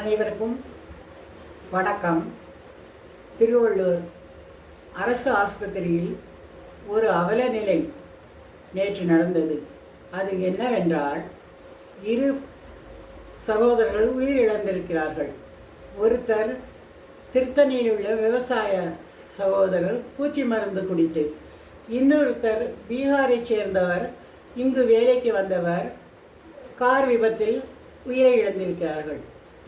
அனைவருக்கும் வணக்கம். திருவள்ளூர் அரசு ஆஸ்பத்திரியில் ஒரு அவலநிலை நேற்று நடந்தது. அது என்னவென்றால் இரு சகோதரர்கள் உயிரிழந்திருக்கிறார்கள். ஒருத்தர் திருத்தணியில் உள்ள விவசாய சகோதரர் பூச்சி மருந்து குடித்து இன்னொருத்தர் பீகாரைச் சேர்ந்தவர் இங்கு வேலைக்கு வந்தவர் கார் விபத்தில் உயிரை இழந்திருக்கிறார்கள்.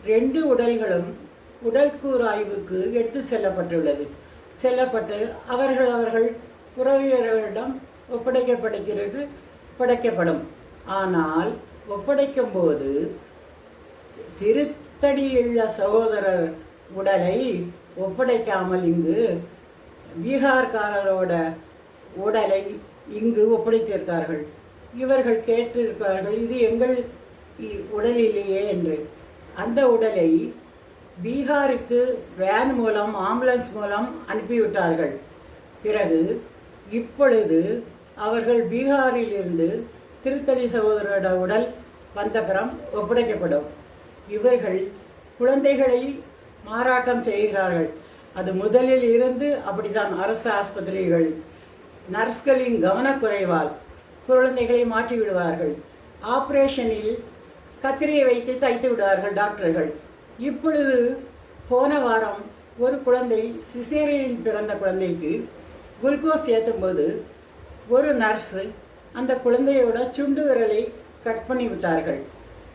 ரெண்டு உடல்களும் உடல்கூறு ஆய்வுக்கு எடுத்து செல்லப்பட்டுள்ளது. செல்லப்பட்டு அவர்கள் அவர்கள் உறவினர்களிடம் ஒப்படைக்கப்படுகிறது ஒப்படைக்கப்படும் ஆனால் ஒப்படைக்கும் போது திருத்தடியுள்ள சகோதரர் உடலை ஒப்படைக்காமல் இங்கு பீகார்காரரோட உடலை இங்கு ஒப்படைத்திருக்கார்கள். இவர்கள் கேட்டிருக்கிறார்கள் இது எங்கள் இ- உடலிலேயே என்று. அந்த உடலை பீகாருக்கு வேன் மூலம் ஆம்புலன்ஸ் மூலம் அனுப்பிவிட்டார்கள். பிறகு இப்பொழுது அவர்கள் பீகாரில் இருந்து திருத்தணி சகோதரோட உடல் வந்தபுறம் ஒப்படைக்கப்படும். இவர்கள் குழந்தைகளை மாறாட்டம் செய்கிறார்கள். அது முதலில் இருந்து அப்படிதான் அரசு ஆஸ்பத்திரிகள் நர்ஸ்களின் கவனக்குறைவால் குழந்தைகளை மாற்றிவிடுவார்கள். ஆப்ரேஷனில் கத்திரியை வைத்து தைத்து விடுவார்கள் டாக்டர்கள். இப்பொழுது போன வாரம் ஒரு குழந்தை சிசேரியன் பிறந்த குழந்தைக்கு குளுக்கோஸ் ஏற்றும்போது ஒரு நர்ஸு அந்த குழந்தையோட சுண்டு விரலை கட் பண்ணி விட்டார்கள்.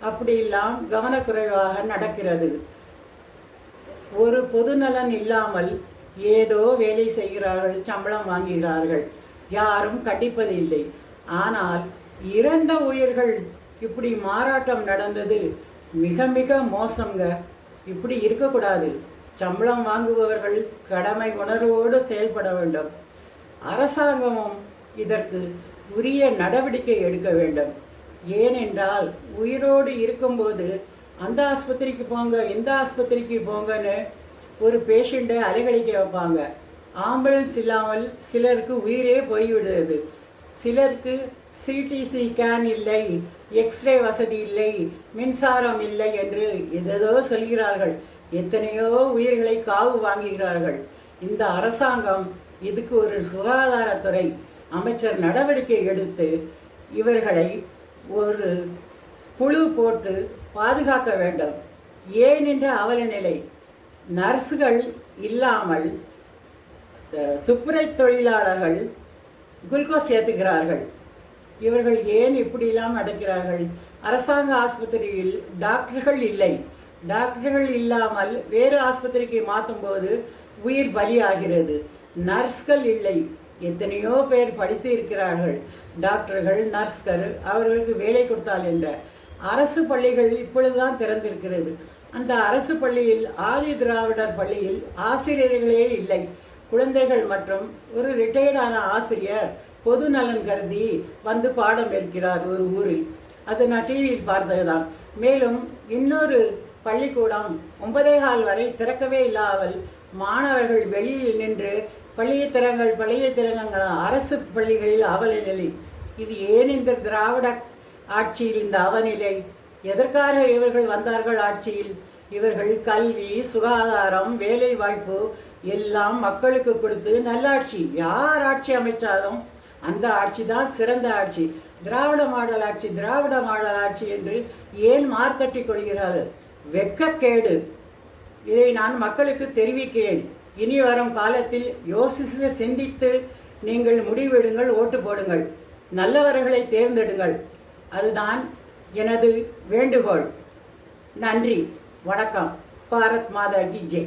அப்படியெல்லாம் கவனக்குறைவாக நடக்கிறது. ஒரு பொதுநலன் இல்லாமல் ஏதோ வேலை செய்கிறார்கள் சம்பளம் வாங்குகிறார்கள். யாரும் கண்டிப்பதில்லை. ஆனால் இறந்த உயிர்கள் இப்படி மாறாட்டம் நடந்தது. மிக மிக மோசங்க இப்படி இருக்கக்கூடாது. சம்பளம் வாங்குபவர்கள் கடமை உணர்வோடு செயல்பட வேண்டும். அரசாங்கமும் இதற்கு உரிய நடவடிக்கை எடுக்க வேண்டும். ஏனென்றால் உயிரோடு இருக்கும்போது அந்த ஆஸ்பத்திரிக்கு போங்க இந்த ஆஸ்பத்திரிக்கு போங்கன்னு ஒரு பேஷண்ட்டை அலைகழிக்க வைப்பாங்க. ஆம்புலன்ஸ் இல்லாமல் சிலருக்கு உயிரே போய்விடுது. சிலருக்கு சிடிசி ஸ்கேன் இல்லை எக்ஸ்ரே வசதி இல்லை மின்சாரம் இல்லை என்று எதேதோ சொல்கிறார்கள். எத்தனையோ உயிர்களை காவு வாங்குகிறார்கள். இந்த அரசாங்கம் இதுக்கு ஒரு சுகாதாரத்துறை அமைச்சர் நடவடிக்கை எடுத்து இவர்களை ஒரு குழு போட்டு பாதுகாக்க வேண்டும். ஏன் என்ற அவல நிலை நர்ஸுகள் இல்லாமல் துப்புரை தொழிலாளர்கள் குளுக்கோஸ் ஏற்றுகிறார்கள் இவர்கள் ஏன் இப்படியெல்லாம் நடக்கிறார்கள்? அரசாங்க ஆஸ்பத்திரியில் டாக்டர்கள் இல்லை. டாக்டர்கள் இல்லாமல் வேறு ஆஸ்பத்திரிக்கு மாற்றும் போது உயிர் பலியாகிறது. நர்ஸ்கள் இல்லை. எத்தனையோ பேர் படித்து இருக்கிறார்கள். டாக்டர்கள் நர்ஸ்கள் அவர்களுக்கு வேலை கொடுத்தால் என்ற அரசு பள்ளிகள் இப்பொழுதுதான் திறந்திருக்கிறது. அந்த அரசு பள்ளியில் ஆதி திராவிடர் பள்ளியில் ஆசிரியர்களே இல்லை. குழந்தைகள் மற்றும் ஒரு ரிட்டையர்டான ஆசிரியர் பொது நலன் கருதி வந்து பாடம் இருக்கிறார் ஒரு ஊரில். அது நான் டிவியில் பார்த்ததுதான். மேலும் இன்னொரு பள்ளிக்கூடம் ஒன்பதே கால் வரை திறக்கவே இல்லாமல் மாணவர்கள் வெளியில் நின்று பள்ளியை திறங்கள் பள்ளியை திறங்கள் அரசு பள்ளிகளில் அவல நிலை. இது ஏன் இந்த திராவிட ஆட்சியில் இந்த அவநிலை? எதற்காக இவர்கள் வந்தார்கள் ஆட்சியில்? இவர்கள் கல்வி சுகாதாரம் வேலை வாய்ப்பு எல்லாம் மக்களுக்கு கொடுத்து நல்லாட்சி. யார் ஆட்சி அமைச்சாலும் அந்த ஆட்சி தான் சிறந்த ஆட்சி. திராவிட மாடல் ஆட்சி திராவிட மாடல் ஆட்சி என்று ஏன் மார்த்தட்டி கொள்கிறார்கள்? வெட்கக்கேடு இதை நான் மக்களுக்கு தெரிவிக்கிறேன். இனி வரும் காலத்தில் யோசித்து சிந்தித்து நீங்கள் முடிவெடுங்கள் ஓட்டு போடுங்கள். நல்லவர்களை தேர்ந்தெடுங்கள். அதுதான் எனது வேண்டுகோள். நன்றி. வணக்கம். பாரத் மாதா கி ஜெய்.